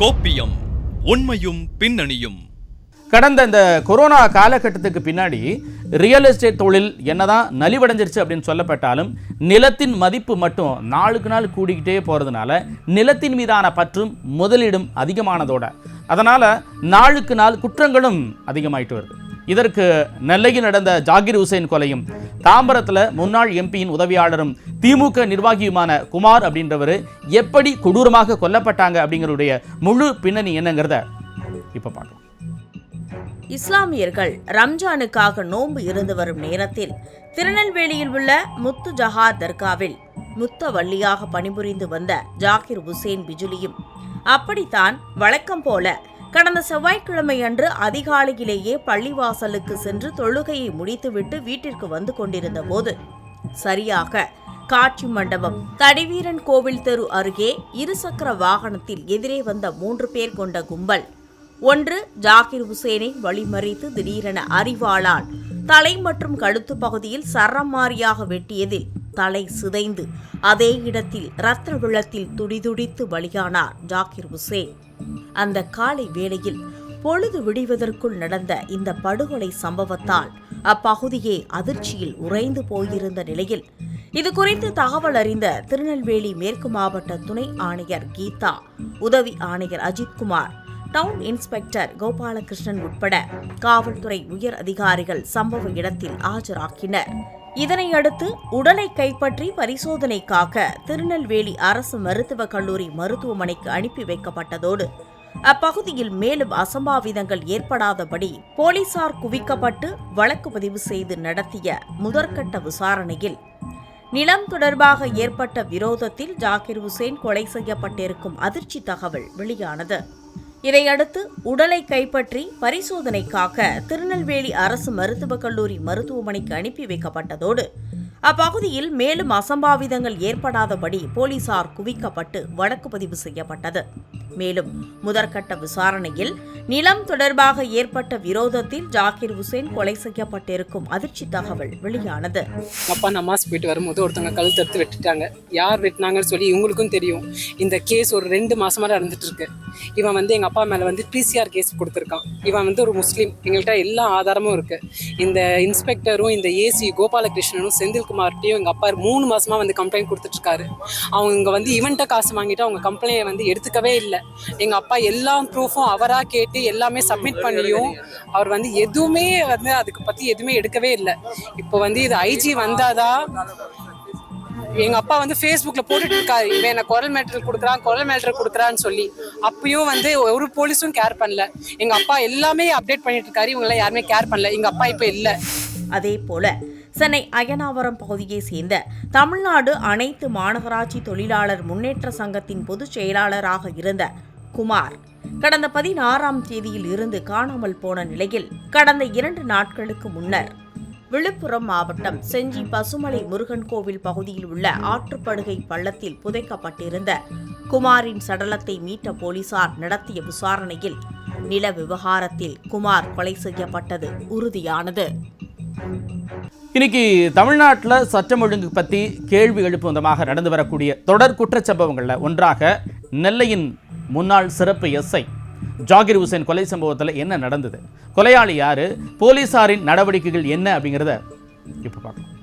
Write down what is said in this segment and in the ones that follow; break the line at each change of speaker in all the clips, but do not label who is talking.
கோப்பியம் உண்மையும் பின்னணியும்.
கடந்த இந்த கொரோனா காலகட்டத்துக்கு பின்னாடி ரியல் எஸ்டேட் தொழில் என்னதான் நலிவடைஞ்சிருச்சு அப்படின்னு சொல்லப்பட்டாலும் நிலத்தின் மதிப்பு மட்டும் நாளுக்கு நாள் கூடிக்கிட்டே போகிறதுனால நிலத்தின் மீதான பற்றும் முதலீடும் அதிகமானதோட. அதனால் நாளுக்கு நாள் குற்றங்களும் அதிகமாயிட்டு வருது. இதற்கு நெல்லையில் நடந்த ஜாகிர் ஹுசைன் கொலையும் தாம்பரத்தில் முன்னாள் எம்பியின் உதவியாளரும் திமுக நிர்வாகியுமான குமார் அப்படின்றவர் எப்படி கொடூரமாக கொல்லப்பட்டாங்க அப்படிங்கிறதுடைய முழு பின்னணி என்னங்கிறத இப்போ பார்க்கலாம்.
இஸ்லாமியர்கள் ரம்ஜானுக்காக நோன்பு இருந்து வரும் நேரத்தில் திருநெல்வேலியில் உள்ள முத்து ஜஹார் தர்காவில் முத்தவள்ளியாக பணிபுரிந்து வந்த ஜாகிர் ஹுசேன் பிஜுலியும் அப்படித்தான் வழக்கம் போல கடந்த செவ்வாய்க்கிழமை அன்று அதிகாலையிலேயே பள்ளிவாசலுக்கு சென்று தொழுகையை முடித்துவிட்டு வீட்டிற்கு வந்து கொண்டிருந்த போது சரியாக காட்சி மண்டபம் தடிவீரன் கோவில் தெரு அருகே இருசக்கர வாகனத்தில் எதிரே வந்த மூன்று பேர் கொண்ட கும்பல். ஒன்று ஜாகிர் ஹுசேனை வழிமறித்து திடீரென அறிவாளால் தலை மற்றும் கழுத்து பகுதியில் சரமாரியாக வெட்டியதில் தலை சிதைந்து அதே இடத்தில் ரத்ன வெள்ளத்தில் துடிதுடித்து பலியானார் ஜாகிர் ஹுசேன் அந்த காலை வேளையில் பொழுது விடிவதற்குள் நடந்த இந்த படுகொலை சம்பவத்தால் அப்பகுதியே அதிர்ச்சியில் உறைந்து போயிருந்த நிலையில் இது குறித்து தகவல் அறிந்த திருநெல்வேலி மேற்கு மாவட்ட துணை ஆணையர் கீதா உதவி ஆணையர் அஜித்குமார் டவுன் இன்ஸ்பெக்டர் கோபாலகிருஷ்ணன் உட்பட காவல்துறை உயர் அதிகாரிகள் சம்பவ இடத்தில் ஆஜராக்கினர். இதனையடுத்து உடலை கைப்பற்றி பரிசோதனைக்காக திருநெல்வேலி அரசு மருத்துவக் கல்லூரி மருத்துவமனைக்கு அனுப்பி வைக்கப்பட்டதோடு அப்பகுதியில் மேலும் அசம்பாவிதங்கள் ஏற்படாதபடி போலீசார் குவிக்கப்பட்டு வழக்கு பதிவு செய்து நடத்திய முதற்கட்ட விசாரணையில் நிலம் தொடர்பாக ஏற்பட்ட விரோதத்தில் ஜாகிர் ஹுசேன் கொலை செய்யப்பட்டிருக்கும் அதிர்ச்சி தகவல் வெளியானது. இதையடுத்து உடலை கைப்பற்றி பரிசோதனைக்காக திருநெல்வேலி அரசு மருத்துவக் கல்லூரி மருத்துவமனைக்கு அனுப்பி வைக்கப்பட்டதோடு அப்பகுதியில் மேலும் அசம்பாவிதங்கள் ஏற்படாதபடி போலீசார் குவிக்கப்பட்டு வழக்கு பதிவு செய்யப்பட்டது. மேலும் முதற்கட்ட விசாரணையில் நிலம் தொடர்பாக ஏற்பட்ட விரோதத்தில் ஜாகிர் ஹுசேன் கொலை செய்யப்பட்டிருக்கும் அதிர்ச்சி தகவல் வெளியானது.
அப்பா நமாஸ் போயிட்டு வரும்போது ஒருத்தவங்க கல் தடுத்து வெட்டிட்டாங்க. யார் வெட்டினாங்கன்னு சொல்லி இவங்களுக்கும் தெரியும். இந்த கேஸ் ஒரு ரெண்டு மாசமா நடந்துட்டு இருக்கு. இவன் வந்து எங்கள் அப்பா மேலே வந்து பிசிஆர் கேஸ் கொடுத்துருக்கான். இவன் வந்து ஒரு முஸ்லீம். எங்கள்கிட்ட எல்லா ஆதாரமும் இருக்குது இந்த இன்ஸ்பெக்டரும் இந்த ஏசி கோபாலகிருஷ்ணனும் செந்தில்குமார்கிட்டையும் எங்கள் அப்பா மூணு மாதமாக வந்து கம்ப்ளைண்ட் கொடுத்துட்ருக்காரு. அவங்க வந்து இவன்ட்ட காசு வாங்கிட்டு அவங்க கம்ப்ளைண்ட் வந்து எடுத்துக்கவே இல்லை. எங்கள் அப்பா எல்லா ப்ரூஃபும் அவராக கேட்டு எல்லாமே சப்மிட் பண்ணியும் அவர் வந்து எதுவுமே வந்து அதுக்கு பற்றி எதுவுமே எடுக்கவே இல்லை. இப்போ வந்து இது ஐஜி வந்தாதான் எங்க அப்பா வந்து ஃபேஸ்புக்ல போட்டுட்டு இருக்காரு இவன் என்ன குரல் மேட்டர் கொடுக்குறான் குரல் மேட்டர் கொடுக்குறான்னு சொல்லி. அப்பயும் வந்து ஒரு போலீஸும் கேர் பண்ணல. எங்க அப்பா எல்லாமே அப்டேட் பண்ணிட்டு இருக்காரு இவங்க எல்லாம் யாருமே கேர் பண்ணல. எங்க அப்பா இப்ப இல்ல.
அதே போல சென்னை அயனாவரம் பகுதியை சேர்ந்த தமிழ்நாடு அனைத்து மாநகராட்சி தொழிலாளர் முன்னேற்ற சங்கத்தின் பொதுச் செயலாளராக இருந்த குமார் கடந்த பதினாறாம் தேதியில் இருந்து காணாமல் போன நிலையில் கடந்த இரண்டு நாட்களுக்கு முன்னர் விழுப்புரம் மாவட்டம் செஞ்சி பசுமலை முருகன் கோவில் பகுதியில் உள்ள ஆற்றுப்படுகை பள்ளத்தில் புதைக்கப்பட்டிருந்த குமாரின் சடலத்தை மீட்ட போலீசார் நடத்திய விசாரணையில் நில விவகாரத்தில் குமார் கொலை செய்யப்பட்டது உறுதியானது.
இன்னைக்கு தமிழ்நாட்டில் சட்டம் ஒழுங்கு பற்றி கேள்வி எழுப்பு விதமாக நடந்து வரக்கூடிய தொடர் குற்றச்சம்பவங்களில் ஒன்றாக நெல்லையின் முன்னாள் சிறப்பு எஸ்ஐ ஜாகிர் ஹுசேன் கொலை சம்பவத்தில் என்ன நடந்தது? கொலையாளி யார்? போலீசாரின் நடவடிக்கைகள் என்ன அப்படிங்கிறத இப்போ பார்க்கலாம்.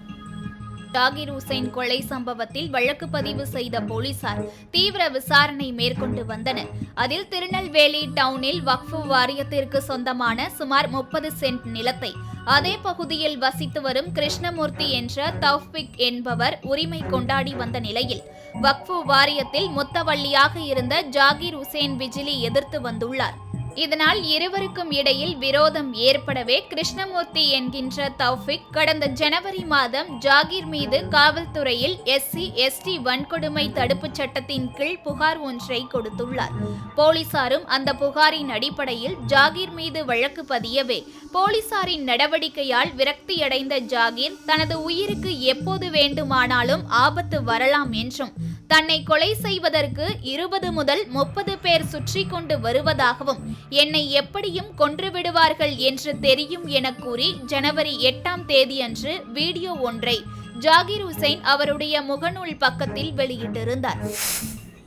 ஜாகிர் ஹுசைன் கொலை சம்பவத்தில் வழக்கு பதிவு செய்த போலீசார் தீவிர விசாரணை மேற்கொண்டு வந்தனர். அதில் திருநெல்வேலி டவுனில் வக்ஃபு வாரியத்திற்கு சொந்தமான சுமார் முப்பது சென்ட் நிலத்தை அதே பகுதியில் வசித்து வரும் கிருஷ்ணமூர்த்தி என்ற தௌஃபிக் என்பவர் உரிமை கொண்டாடி வந்த நிலையில் வக்ஃபு வாரியத்தில் முத்தவள்ளியாக இருந்த ஜாகிர் உசேன் விஜிலி எதிர்த்து வந்துள்ளார். இதனால் இருவருக்கும் இடையில் விரோதம் ஏற்படவே கிருஷ்ணமூர்த்தி என்கின்ற தௌஃபிக் கடந்த ஜனவரி மாதம் ஜாகிர் மீது காவல்துறையில் எஸ்சி எஸ்டி வன்கொடுமை தடுப்புச் சட்டத்தின் கீழ் புகார் ஒன்றை கொடுத்துள்ளார். போலீசாரும் அந்த புகாரின் அடிப்படையில் ஜாகிர் மீது வழக்கு பதியவே போலீசாரின் நடவடிக்கையால் விரக்தியடைந்த ஜாகிர் தனது உயிருக்கு எப்போது வேண்டுமானாலும் ஆபத்து வரலாம் என்றும் தன்னை கொலை செய்வதற்கு இருபது முதல் முப்பது பேர் சுற்றி கொண்டு வருவதாகவும் என்னை எப்படியும் கொன்று விடுவார்கள் என்று தெரியும் என கூறி ஜனவரி எட்டாம் தேதியன்று வீடியோ ஒன்றை ஜாகிர் ஹுசைன் அவருடைய முகநூல் பக்கத்தில் வெளியிட்டிருந்தார்.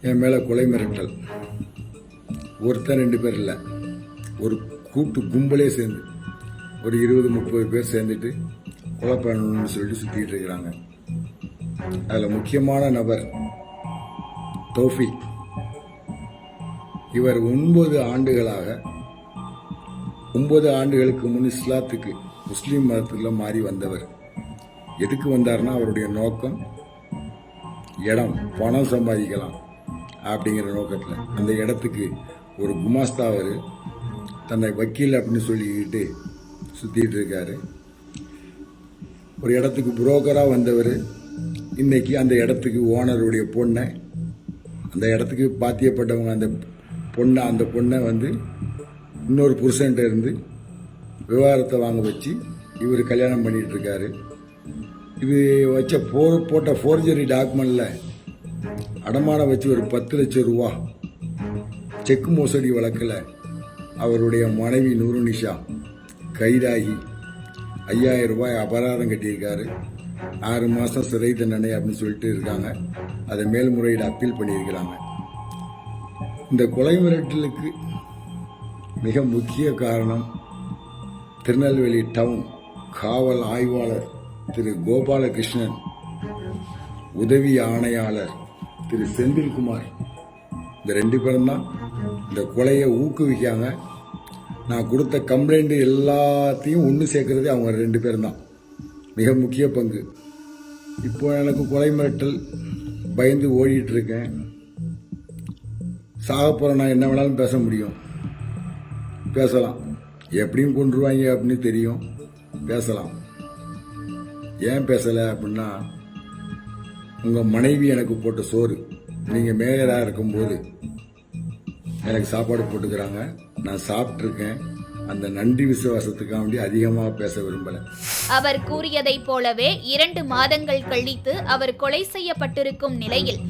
என் மேலே கொலை மிரட்டல். ஒருத்தர் ரெண்டு பேர் இல்லை. ஒரு கூட்டு கும்பலே சேர்ந்து ஒரு இருபது முப்பது பேர் சேர்ந்துட்டு கொலை பண்ணணும்னு சொல்லிட்டு சுற்றிட்டு இருக்கிறாங்க. அதில் முக்கியமான நபர் தோஃபிக். இவர் ஒன்பது ஆண்டுகளாக ஒன்பது ஆண்டுகளுக்கு முன் இஸ்லாத்துக்கு முஸ்லீம் மதத்தில் மாறி வந்தவர். எதுக்கு வந்தார்னா அவருடைய நோக்கம் இடம் பணம் சம்பாதிக்கலாம் அப்படிங்கிற நோக்கத்தில். அந்த இடத்துக்கு ஒரு குமாஸ்தா அவர் தன்னை வக்கீல் அப்படின்னு சொல்லிக்கிட்டு சுற்றிட்டு இருக்காரு. ஒரு இடத்துக்கு புரோக்கராக வந்தவர். இன்றைக்கி அந்த இடத்துக்கு ஓனருடைய பொண்ணை அந்த இடத்துக்கு பாத்தியப்பட்டவங்க அந்த பொண்ணை அந்த பொண்ணை வந்து இன்னொரு புருஷன்ட்ட இருந்து விவகாரத்தை வாங்க வச்சு இவர் கல்யாணம் பண்ணிட்டு இருக்காரு. இது வச்ச போர் போட்ட ஃபோர்ஜரி டாக்குமெண்ட்ல அடமானம் வச்சு ஒரு பத்து லட்சம் ரூபா செக் மோசடி வழக்கில் அவருடைய மனைவி நூருனிஷா கைதாகி ஐயாயிரம் ரூபாய் அபராதம் கட்டியிருக்காரு. ஆறு மாதம் சிறை தண்டனை அப்படின்னு சொல்லிட்டு இருக்காங்க. அதை மேல்முறையீடு அப்பீல் பண்ணியிருக்கிறாங்க. இந்த கொலை மிரட்டலுக்கு மிக முக்கிய காரணம் திருநெல்வேலி டவுன் காவல் ஆய்வாளர் திரு கோபாலகிருஷ்ணன் உதவி ஆணையாளர் திரு செந்தில்குமார். இந்த ரெண்டு பேரும் தான் இந்த கொலையை ஊக்குவிக்காங்க நான் கொடுத்த கம்ப்ளைண்ட் எல்லாத்தையும் ஒன்று சேர்க்கறதே அவங்க ரெண்டு பேரும் தான். மிக முக்கிய பங்கு. இப்போ எனக்கு கொலை மிரட்டல் பயந்து ஓடிட்டு இருக்கேன் சாக போகிற நான் என்ன வேணாலும் பேச முடியும். பேசலாம். எப்படியும் கொண்டுருவாங்க அப்படின்னு தெரியும். பேசலாம். ஏன் பேசலை அப்படின்னா உங்கள் மனைவி எனக்கு போட்ட சோறு. நீங்கள் மேயராக இருக்கும்போது எனக்கு சாப்பாடு போட்டுக்கிறாங்க. நான் சாப்பிட்ருக்கேன் அந்த நன்றி விசுவாசத்துக்காக வேண்டி அதிகமாக பேச விரும்பலை.
அவர் கூறியதைப் போலவே இரண்டு மாதங்கள் கழித்து அவர் கொலை செய்யப்பட்டிருக்கும் நிலையில்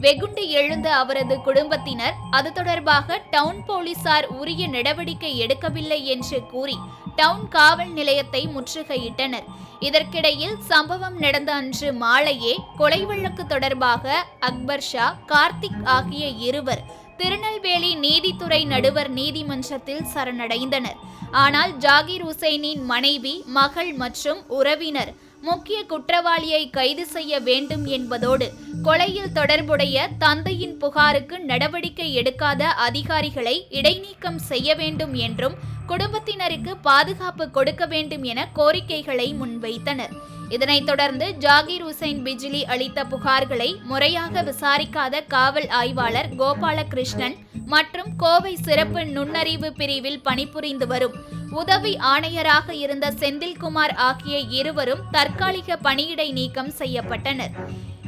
வெகுண்டு எழுந்த அவரது குடும்பத்தினர் அது தொடர்பாக டவுன் போலீசார் உரிய நடவடிக்கை எடுக்கவில்லை என்று கூறி டவுன் காவல் நிலையத்தை முற்றுகையிட்டனர். இதற்கிடையில் சம்பவம் நடந்த அன்று மாலையே கொலை வழக்கு தொடர்பாக அக்பர் ஷா கார்த்திக் ஆகிய இருவர் திருநெல்வேலி நீதித்துறை நடுவர் நீதிமன்றத்தில் சரணடைந்தனர். ஆனால் ஜாகிர் ஹுசைனின் மனைவி மகள் மற்றும் உறவினர் முக்கிய குற்றவாளியை கைது செய்ய வேண்டும் என்பதோடு கொலையில் தொடர்புடைய தந்தையின் புகாருக்கு நடவடிக்கை எடுக்காத அதிகாரிகளை இடைநீக்கம் செய்ய வேண்டும் என்றும் குடும்பத்தினருக்கு பாதுகாப்பு கொடுக்க வேண்டும் என கோரிக்கைகளை முன்வைத்தனர். இதனைத் தொடர்ந்து ஜாகீர் ஹுசைன் பிஜிலி அளித்த புகார்களை முறையாக விசாரிக்காத காவல் ஆய்வாளர் கோபாலகிருஷ்ணன் மற்றும் கோவை சிறப்பு நுண்ணறிவு பிரிவில் பணிபுரிந்து வரும். உதவி ஆணையராக இருந்த செந்தில்குமார் ஆகிய இருவரும் தற்காலிக பணியிடை நீக்கம் செய்யப்பட்டனர்.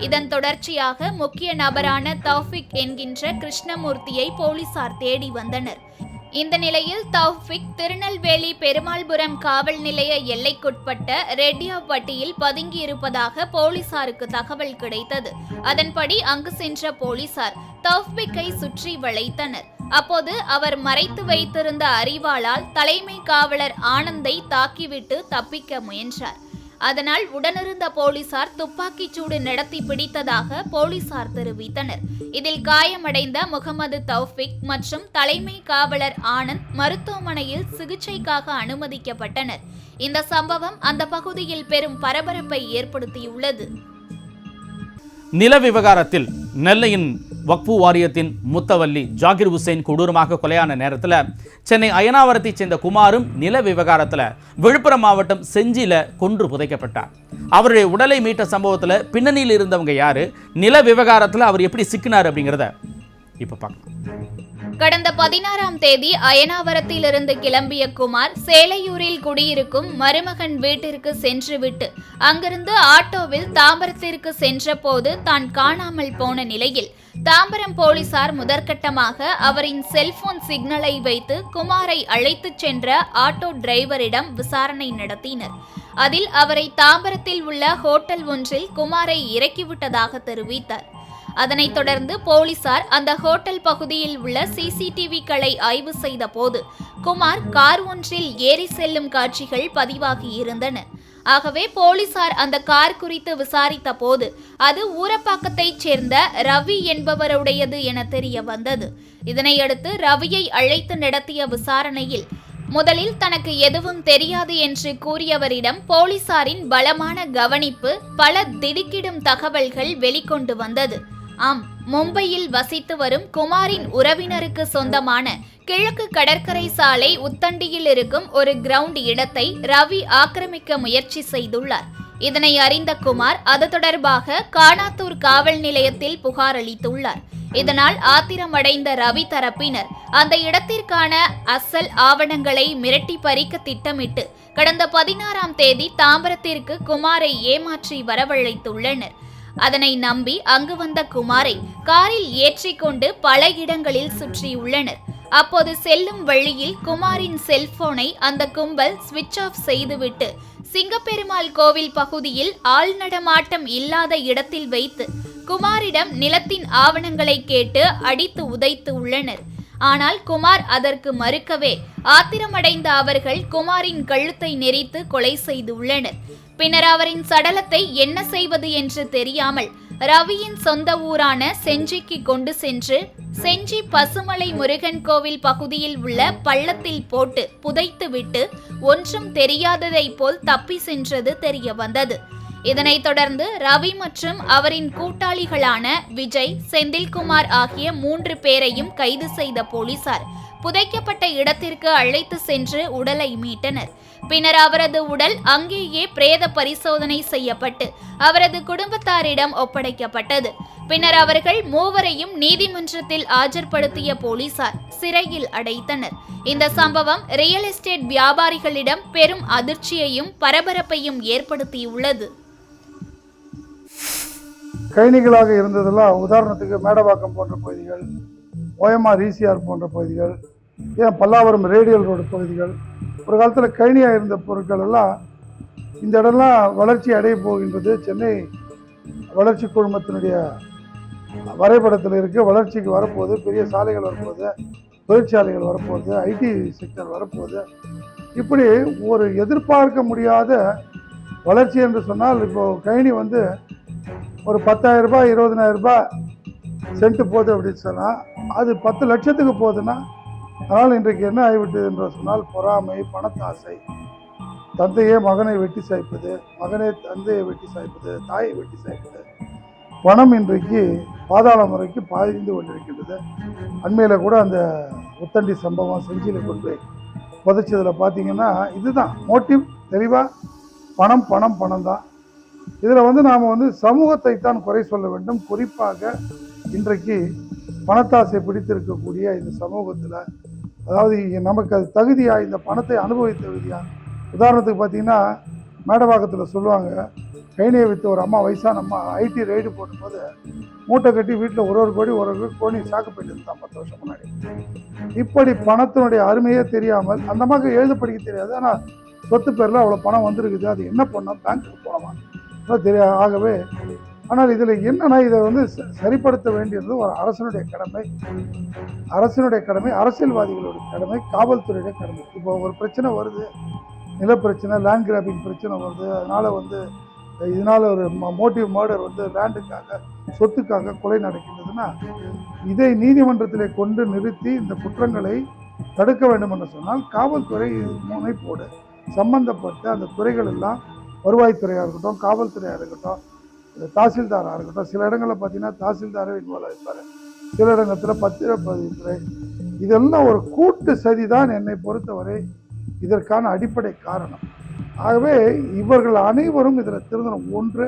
இதன் தொடர்ச்சியாக முக்கிய நபரான தௌஃபிக் என்கின்ற கிருஷ்ணமூர்த்தியை போலீசார் தேடி வந்தனர். இந்த நிலையில் தௌஃபிக் திருநெல்வேலி பெருமாள்புரம் காவல் நிலைய எல்லைக்குட்பட்ட ரெட்டியாப்பட்டியில் பதுங்கியிருப்பதாக போலீசாருக்கு தகவல் கிடைத்தது. அதன்படி அங்கு சென்ற போலீசார் தௌஃபிக்கை சுற்றி வளைத்தனர். அப்போது அவர் மறைத்து வைத்திருந்த அறிவாளால் தலைமை காவலர் ஆனந்தை தாக்கிவிட்டு தப்பிக்க முயன்றார். அதனால் உடனிருந்த போலீசார் துப்பாக்கிச் சூடு நடத்தி பிடித்ததாக போலீசார் தெரிவித்தனர். இதில் காயமடைந்த முகமது தௌஃபிக் மற்றும் தலைமை காவலர் ஆனந்த் மருத்துவமனையில் சிகிச்சைக்காக அனுமதிக்கப்பட்டனர். இந்த சம்பவம் அந்த பகுதியில் பெரும் பரபரப்பை ஏற்படுத்தியுள்ளது.
நில விவகாரத்தில் நெல்லையின் வக்ஃபு வாரியத்தின் முத்தவல்லி ஜாகிர் உசேன் கொடூரமாக கொலையான நேரத்தில் சென்னை அயனாவரத்தைச் சேர்ந்த குமாரும் நில விவகாரத்தில் விழுப்புரம் மாவட்டம் செஞ்சில கொன்று புதைக்கப்பட்டார். அவருடைய உடலை மீட்ட சம்பவத்தில் பின்னணியில் இருந்தவங்க யாரு? நில விவகாரத்தில் அவர் எப்படி சிக்கினார் அப்படிங்கிறத இப்போ பார்க்கலாம்
கடந்த பதினாறாம் தேதி அயனாவரத்திலிருந்து கிளம்பிய குமார் சேலையூரில் குடியிருக்கும் மருமகன் வீட்டிற்கு சென்றுவிட்டு அங்கிருந்து ஆட்டோவில் தாம்பரத்திற்கு சென்றபோது தான் காணாமல் போன நிலையில் தாம்பரம் போலீசார் முதற்கட்டமாக அவரின் செல்போன் சிக்னலை வைத்து குமாரை அழைத்துச் சென்ற ஆட்டோ டிரைவரிடம் விசாரணை நடத்தினர். அதில் அவரை தாம்பரத்தில் உள்ள ஹோட்டல் ஒன்றில் குமாரை இறக்கிவிட்டதாக தெரிவித்தார். அதனைத் தொடர்ந்து போலீசார் அந்த ஹோட்டல் பகுதியில் உள்ள சிசிடிவிகளை ஆய்வு செய்த போது குமார் கார் ஒன்றில் ஏறி செல்லும் காட்சிகள் பதிவாகி இருந்தன. ஆகவே போலீசார் அந்த கார் குறித்து விசாரித்த போது அது ஊரப்பாக்கத்தைச் சேர்ந்த ரவி என்பவருடையது என தெரிய வந்தது இதனையடுத்து ரவியை அழைத்து நடத்திய விசாரணையில் முதலில் தனக்கு எதுவும் தெரியாது என்று கூறியவரிடம் போலீசாரின் பலமான கவனிப்பு பல திடுக்கிடும் தகவல்கள் வெளிக்கொண்டு வந்தது. ஆம் மும்பையில் வசித்து வரும் குமாரின் உறவினருக்கு சொந்தமான கிழக்கு கடற்கரை சாலை உத்தண்டியில் இருக்கும் ஒரு கிரவுண்ட் இடத்தை ரவி ஆக்கிரமிக்க முயற்சி செய்துள்ளார். இதனை அறிந்த குமார் அது தொடர்பாக காணாத்தூர் காவல் நிலையத்தில் புகார் அளித்துள்ளார். இதனால் ஆத்திரமடைந்த ரவி தரப்பினர் அந்த இடத்திற்கான அசல் ஆவணங்களை மிரட்டி பறிக்க திட்டமிட்டு கடந்த பதினாறாம் தேதி தாம்பரத்திற்கு குமாரை ஏமாற்றி வரவழைத்துள்ளனர். அதனை நம்பி அங்கு வந்த குமாரை காரில் ஏற்றிக்கொண்டு பல இடங்களில் சுற்றியுள்ளனர். அப்போது செல்லும் வழியில் குமாரின் செல்போனை அந்த கும்பல் சுவிட்ச் ஆஃப் செய்துவிட்டு சிங்கப்பெருமாள் கோவில் பகுதியில் ஆள் நடமாட்டம் இல்லாத இடத்தில் வைத்து குமாரிடம் நிலத்தின் ஆவணங்களை கேட்டு அடித்து உதைத்து உள்ளனர். ஆனால் குமார் அதற்கு மறுக்கவே ஆத்திரமடைந்த அவர்கள் குமாரின் கழுத்தை நெரித்து கொலை செய்துள்ளனர் பின்னர் அவரின் சடலத்தை என்ன செய்வது என்று தெரியாமல் ரவியின் சொந்த ஊரான செஞ்சிக்கு கொண்டு சென்று செஞ்சி பசுமலை முருகன் கோவில் பகுதியில் உள்ள பள்ளத்தில் போட்டு புதைத்துவிட்டு ஒன்றும் தெரியாததைப் போல் தப்பி சென்றது தெரிய வந்தது இதனைத் தொடர்ந்து ரவி மற்றும் அவரின் கூட்டாளிகளான விஜய் செந்தில்குமார் ஆகிய மூன்று பேரையும் கைது செய்த போலீசார் புதைக்கப்பட்ட இடத்திற்கு அழைத்து சென்று உடலை மீட்டனர். பின்னர் அவரது உடல் அங்கேயே பிரேத பரிசோதனை செய்யப்பட்டு அவரது குடும்பத்தாரிடம் ஒப்படைக்கப்பட்டது. பின்னர் அவர்கள் மூவரையும் நீதிமன்றத்தில் ஆஜர்படுத்திய போலீசார் சிறையில் அடைத்தனர். இந்த சம்பவம் ரியல் எஸ்டேட் வியாபாரிகளிடம் பெரும் அதிர்ச்சியையும் பரபரப்பையும் ஏற்படுத்தியுள்ளது.
கைனிகளாக இருந்ததெல்லாம் உதாரணத்துக்கு மேடவாக்கம் போன்ற பகுதிகள் ஓஎம்ஆர் ஈசிஆர் போன்ற பகுதிகள் ஏன் பல்லாவரம் ரேடியல் ரோடு பகுதிகள் ஒரு காலத்தில் கழனியாக இருந்த பொருட்கள் எல்லாம் இந்த இடம்லாம் வளர்ச்சி அடைய போகின்றது. சென்னை வளர்ச்சி குழுமத்தினுடைய வரைபடத்தில் இருக்குது வளர்ச்சிக்கு வரப்போகுது பெரிய சாலைகள் வரப்போகுது தொழிற்சாலைகள் வரப்போகுது ஐடி செக்டர் வரப்போகுது. இப்படி ஒரு எதிர்பார்க்க முடியாத வளர்ச்சி என்று சொன்னால் இப்போது கழனி வந்து ஒரு பத்தாயிரரூபா இருபதனாயிரரூபா சென்ட்டு போகுது அப்படின்னு சொன்னால் அது பத்து லட்சத்துக்கு போகுதுன்னா அதனால் இன்றைக்கு என்ன ஆகிவிட்டது என்று சொன்னால் பொறாமை பணத்தாசை. தந்தையே மகனை வெட்டி சாய்ப்பது மகனே தந்தையை வெட்டி சாய்ப்பது தாயை வெட்டி சாய்ப்பது. பணம் இன்றைக்கு பாதாள முறைக்கு பாய்ந்து கொண்டிருக்கின்றது. அண்மையில் கூட அந்த உத்தண்டி சம்பவம் செஞ்சியில் கொண்டு போய் புதைச்சதில் பார்த்தீங்கன்னா இதுதான் மோட்டிவ் தெளிவாக பணம் பணம் பணம் தான். இதில் வந்து நாம் வந்து சமூகத்தை தான் குறை சொல்ல வேண்டும். குறிப்பாக இன்றைக்கு பணத்தாசை பிடித்திருக்கக்கூடிய இந்த சமூகத்தில் அதாவது நமக்கு அது தகுதியாக இந்த பணத்தை அனுபவித்த தகுதியாக உதாரணத்துக்கு பார்த்தீங்கன்னா மேடவாக்கத்தில் சொல்லுவாங்க கைனியை விற்று ஒரு அம்மா வயசான அம்மா ஐடி ரைடு போடும்போது மூட்டை கட்டி வீட்டில் ஒரு ஒரு கோடி ஒரு ஒரு கோடி சாக்கு போயிட்டு இருந்தான் பத்து வருஷம் முன்னாடி. இப்படி பணத்தினுடைய அருமையே தெரியாமல் அந்த அம்மாவுக்கு எழுத படிக்க தெரியாது ஆனால் சொத்து பேரில் அவ்வளோ பணம் வந்திருக்குது அது என்ன பண்ணோம் பேங்க்குக்கு போனோமா தெரியாது. ஆகவே ஆனால் இதில் என்னன்னா இதை வந்து ச- சரிப்படுத்த வேண்டியது ஒரு அரசனுடைய கடமை. அரசனுடைய கடமை அரசியல்வாதிகளுடைய கடமை காவல்துறையுடைய கடமை. இப்போ ஒரு பிரச்சனை வருது நிலப்பிரச்சனை லேண்ட் கிராபிங் பிரச்சனை வருது. அதனால் வந்து இதனால் ஒரு மோட்டிவ் மர்டர் வந்து லேண்டுக்காக சொத்துக்காக கொலை நடக்கின்றதுன்னா இதை நீதிமன்றத்திலே கொண்டு நிறுத்தி இந்த குற்றங்களை தடுக்க வேண்டும் என்று சொன்னால் காவல்துறை முனைப்போடு சம்பந்தப்பட்ட அந்த துறைகள் எல்லாம் வருவாய்த்துறையாக இருக்கட்டும் காவல்துறையாக இருக்கட்டும் இந்த தாசில்தாராக இருக்கட்டும் சில இடங்களில் பார்த்தீங்கன்னா தாசில்தாரே இன்வால்வ் ஆகிப்பார் சில இடங்கத்தில் பத்திரப்பதிவுத்துறை. இதெல்லாம் ஒரு கூட்டு சதி தான் என்னை பொறுத்தவரை இதற்கான அடிப்படை காரணம். ஆகவே இவர்கள் அனைவரும் இதில் திருந்தணும். ஒன்று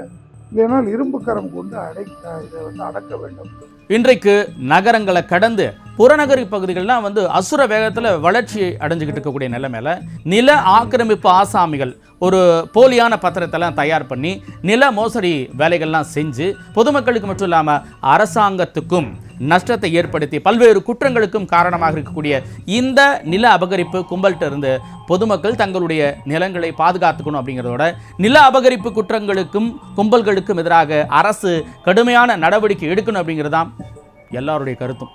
இல்லைனால் இரும்புக்கரம் கொண்டு அடை இதை வந்து அடக்க வேண்டும்.
இன்றைக்கு நகரங்களை கடந்து புறநகரி பகுதிகள்லாம் வந்து அசுர வேகத்தில் வளர்ச்சி அடைஞ்சுக்கிட்டு இருக்கக்கூடிய நிலைமையில் நில ஆக்கிரமிப்பு ஆசாமிகள் ஒரு போலியான பத்திரத்தெல்லாம் தயார் பண்ணி நில மோசடி வேலைகள்லாம் செஞ்சு பொதுமக்களுக்கு மட்டும் இல்லாமல் அரசாங்கத்துக்கும் நஷ்டத்தை ஏற்படுத்தி பல்வேறு குற்றங்களுக்கும் காரணமாக இருக்கக்கூடிய இந்த நில அபகரிப்பு கும்பல்கிட்ட இருந்து பொதுமக்கள் தங்களுடைய நிலங்களை பாதுகாத்துக்கணும் அப்படிங்கிறதோட நில அபகரிப்பு குற்றங்களுக்கும் கும்பல்களுக்கும் எதிராக அரசு கடுமையான நடவடிக்கை எடுக்கணும் அப்படிங்கிறதான் எல்லாருடைய கருத்தும்.